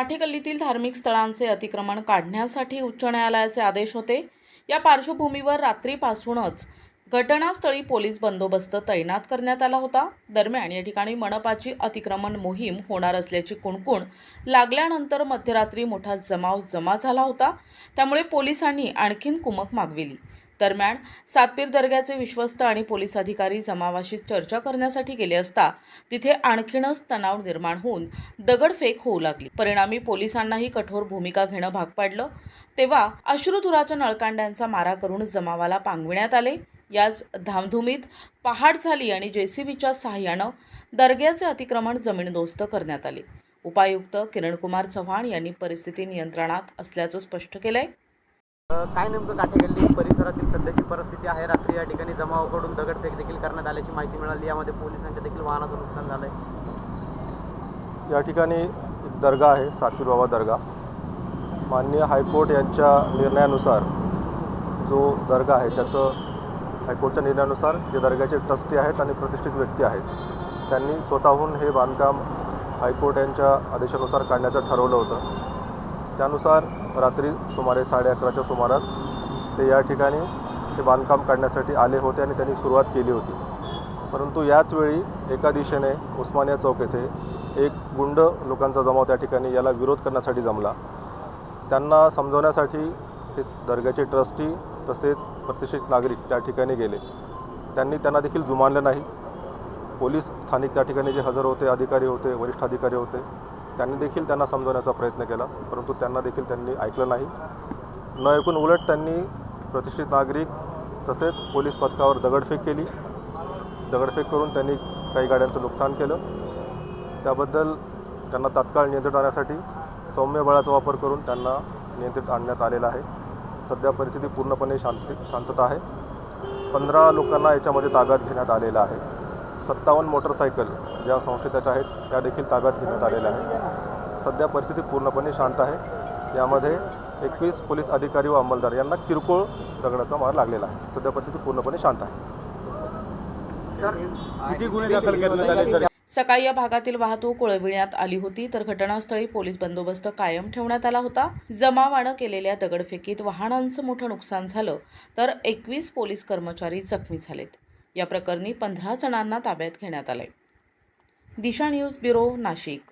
काठेकल्लीतील धार्मिक स्थळांचे अतिक्रमण काढण्यासाठी उच्च न्यायालयाचे आदेश होते. या पार्श्वभूमीवर रात्रीपासूनच घटनास्थळी पोलीस बंदोबस्त तैनात करण्यात आला होता. दरम्यान या ठिकाणी मनपाची अतिक्रमण मोहीम होणार असल्याची कुणकुण लागल्यानंतर मध्यरात्री मोठा जमाव जमा झाला होता. त्यामुळे पोलिसांनी आणखीन कुमक मागविली. दरम्यान सातपीर दर्ग्याचे विश्वस्त आणि पोलीस अधिकारी जमावाशी चर्चा करण्यासाठी गेले असता तिथे आणखीनच तणाव निर्माण होऊन दगडफेक होऊ लागली. परिणामी पोलिसांनाही कठोर भूमिका घेणं भाग पाडलं. तेव्हा अश्रुधुराच्या नळकांड्यांचा मारा करून जमावाला पांगविण्यात आले. याच धामधुमीत पहाट झाली आणि जेसीबीच्या सहाय्यानं दर्ग्याचे अतिक्रमण जमीनदोस्त करण्यात आले. उपायुक्त किरणकुमार चव्हाण यांनी परिस्थिती नियंत्रणात असल्याचं स्पष्ट केलंय. काय नेमकं काठेगल्ली परिसरातील सध्याची परिस्थिती आहे? रात्री या ठिकाणी जमावाकडून दगडफेक देखील करण्यात आल्याची माहिती मिळाली. यामध्ये पोलिसांच्या देखील वाहनाचं नुकसान झालं आहे या ठिकाणी एक दर्गा आहे सातवीर बाबा दर्गा. माननीय हायकोर्ट यांच्या निर्णयानुसार जो दर्गा आहे त्याचं हायकोर्टच्या निर्णयानुसार जे दर्ग्याचे ट्रस्टी आहेत आणि प्रतिष्ठित व्यक्ती आहेत त्यांनी स्वतःहून हे बांधकाम हायकोर्ट यांच्या आदेशानुसार काढण्याचं ठरवलं होतं. त्यानुसार रात्री सुमारे साडे अकराच्या सुमारास ते या ठिकाणी हे बांधकाम काढण्यासाठी आले होते आणि त्यांनी सुरुवात केली होती. परंतु याच वेळी एका दिशेने उस्मानिया चौक येथे एक गुंड लोकांचा जमाव त्या ठिकाणी याला विरोध करण्यासाठी जमला. त्यांना समजवण्यासाठी हे दर्ग्याचे ट्रस्टी तसेच प्रतिष्ठित नागरिक त्या ठिकाणी गेले. त्यांनी त्यांना देखील जुमानलं नाही. पोलीस स्थानिक त्या ठिकाणी जे हजर होते अधिकारी होते वरिष्ठ अधिकारी होते त्यांनी देखील त्यांना समजवण्याचा प्रयत्न केला परंतु त्यांना देखील त्यांनी ऐकलं नाही. न ऐकून उलट त्यांनी प्रतिष्ठित नागरिक तसेच पोलीस पथकावर दगडफेक केली. दगडफेक करून त्यांनी काही गाड्यांचं नुकसान केलं. त्याबद्दल त्यांना तात्काळ नियंत्रित आणण्यासाठी सौम्य बळाचा वापर करून त्यांना नियंत्रित आणण्यात आलेला आहे. सध्या परिस्थिती पूर्णपणे शांत शांतता आहे. पंधरा लोकांना याच्यामध्ये ताब्यात घेण्यात आलेला आहे. सत्तावन्न मोटरसायकल ज्या संशयिताच्या आहेत त्या देखील ताब्यात घेण्यात आलेल्या आहेत. सध्या परिस्थिती पूर्णपणे शांत आहे. यामध्ये एकवीस पोलीस अधिकारी व अंमलदार यांना किरकोळ दगडाचा मार लागलेला आहे. सध्या परिस्थिती पूर्णपणे शांत आहे. सर किती गुन्हे दाखल करण्यात आले सर? सकाळी या भागातील वाहतूक वळविण्यात आली होती तर घटनास्थळी पोलीस बंदोबस्त कायम ठेवण्यात आला होता. जमावानं केलेल्या दगडफेकीत वाहनांचं मोठं नुकसान झालं तर एकवीस पोलीस कर्मचारी जखमी झालेत. या प्रकरणी पंधरा जणांना ताब्यात घेण्यात आलंय. Disha news bureau Nashik.